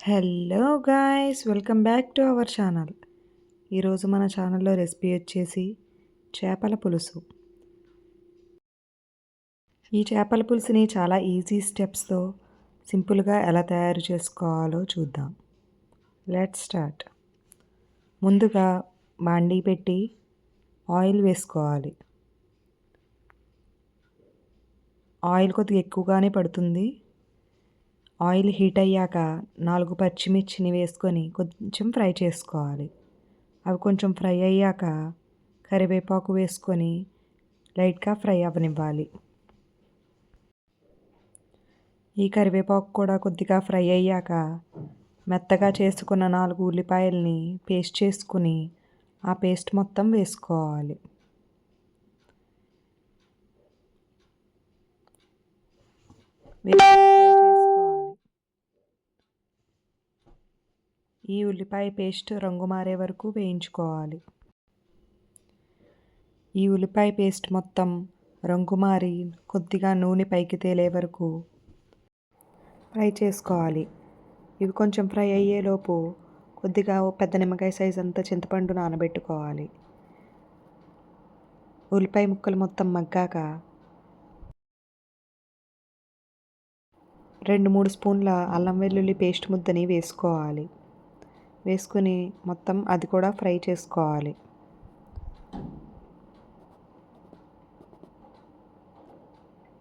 Hello guys welcome back to our channel ఈరోజు మన ఛానల్లో రెసిపీ వచ్చేసి చేపల పులుసు. ఈ చేపల పులుసుని చాలా ఈజీ స్టెప్స్తో సింపుల్గా ఎలా తయారు చేసుకోవాలో చూద్దాం. లెట్ స్టార్ట్ ముందుగా బాండీ పెట్టి ఆయిల్ వేసుకోవాలి. ఆయిల్ కొద్దిగా ఎక్కువగానే పడుతుంది. ఆయిల్ హీట్ అయ్యాక నాలుగు పచ్చిమిర్చిని వేసుకొని కొంచెం ఫ్రై చేసుకోవాలి. అవి కొంచెం ఫ్రై అయ్యాక కరివేపాకు వేసుకొని లైట్గా ఫ్రై అవ్వనివ్వాలి ఈ కరివేపాకు కూడా కొద్దిగా ఫ్రై అయ్యాక మెత్తగా చేసుకున్న నాలుగు ఉల్లిపాయల్ని పేస్ట్ చేసుకుని ఆ పేస్ట్ మొత్తం వేసుకోవాలి. ఈ ఉల్లిపాయ పేస్ట్ రంగు మారే వరకు వేయించుకోవాలి. ఈ ఉల్లిపాయ పేస్ట్ మొత్తం రంగు మారి కొద్దిగా నూనె పైకి తేలే వరకు ఫ్రై చేసుకోవాలి. ఇవి కొంచెం ఫ్రై అయ్యేలోపు కొద్దిగా పెద్ద నిమ్మకాయ సైజ్ అంతా చింతపండు నానబెట్టుకోవాలి. ఉల్లిపాయ ముక్కలు మొత్తం మగ్గాక రెండు మూడు స్పూన్ల అల్లం వెల్లుల్లి పేస్ట్ ముద్దని వేసుకోవాలి. వేసుకుని మొత్తం అది కూడా ఫ్రై చేసుకోవాలి.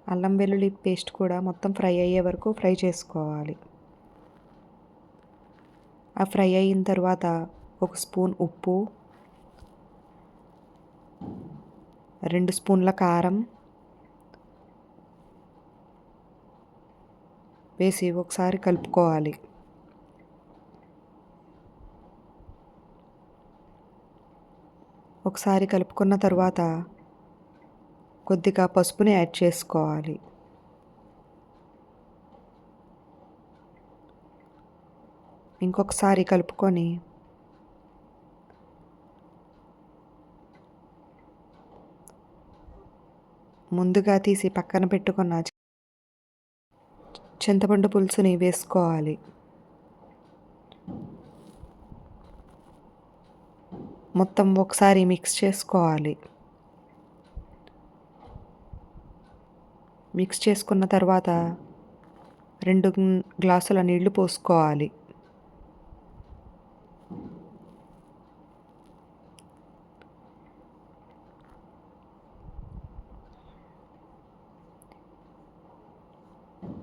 అల్లం వెల్లుల్లి పేస్ట్ కూడా మొత్తం ఫ్రై అయ్యే వరకు ఫ్రై చేసుకోవాలి. ఆ ఫ్రై అయిన తర్వాత ఒక స్పూన్ ఉప్పు రెండు స్పూన్ల కారం వేసి ఒకసారి కలుపుకోవాలి. ఒకసారి కలుపుకున్న తర్వాత కొద్దిగా పసుపుని యాడ్ చేసుకోవాలి. ఇంకొకసారి కలుపుకొని ముందుగా తీసి పక్కన పెట్టుకున్న చింతపండు పులుసుని వేసుకోవాలి. మొత్తం ఒకసారి మిక్స్ చేసుకోవాలి. మిక్స్ చేసుకున్న తర్వాత రెండు గ్లాసుల నీళ్ళు పోసుకోవాలి.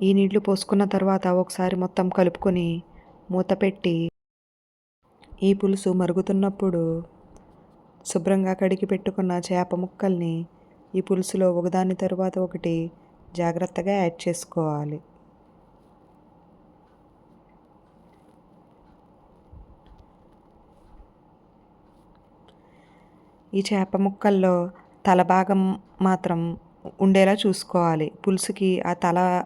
ఈ నీళ్ళు పోసుకున్న తర్వాత ఒకసారి మొత్తం కలుపుకొని మూత పెట్టి ఈ పులుసు మరుగుతున్నప్పుడు శుభ్రంగా కడిగి పెట్టుకున్న చేప ముక్కల్ని ఈ పులుసులో ఒకదాని తరువాత ఒకటి జాగ్రత్తగా యాడ్ చేసుకోవాలి. ఈ చేప ముక్కల్లో తల భాగం మాత్రం ఉండేలా చూసుకోవాలి. పులుసుకి ఆ తల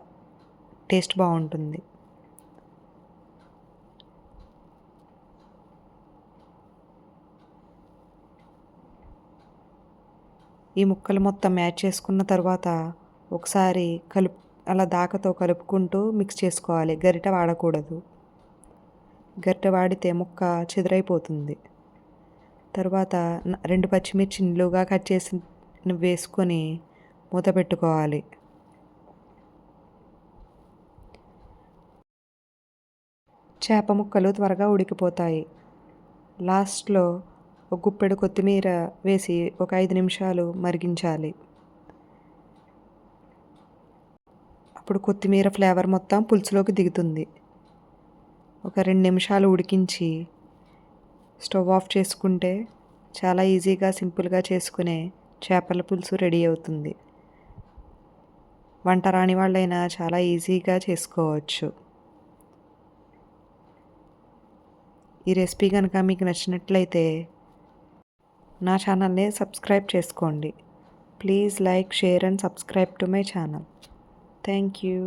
టేస్ట్ బాగుంటుంది. ఈ ముక్కలు మొత్తం యాడ్ చేసుకున్న తర్వాత ఒకసారి కలుపు అలా దాకతో కలుపుకుంటూ మిక్స్ చేసుకోవాలి. గరిట వాడకూడదు. గరిట వాడితే ముక్క చెదిరైపోతుంది. తర్వాత రెండు పచ్చిమిర్చి నిలువుగా కట్ చేసి వేసుకొని మూత పెట్టుకోవాలి. చేప ముక్కలు త్వరగా ఉడికిపోతాయి. లాస్ట్లో ఒక గుప్పెడు కొత్తిమీర వేసి ఒక ఐదు నిమిషాలు మరిగించాలి. అప్పుడు కొత్తిమీర ఫ్లేవర్ మొత్తం పులుసులోకి దిగుతుంది. ఒక రెండు నిమిషాలు ఉడికించి స్టవ్ ఆఫ్ చేసుకుంటే చాలా ఈజీగా సింపుల్గా చేసుకునే చేపల పులుసు రెడీ అవుతుంది. వంట రాని వాళ్ళైనా చాలా ఈజీగా చేసుకోవచ్చు. ఈ రెసిపీ కనుక మీకు నచ్చినట్లయితే నా ఛానల్ని సబ్స్క్రైబ్ చేసుకోండి. Please like share and subscribe to my channel. Thank you.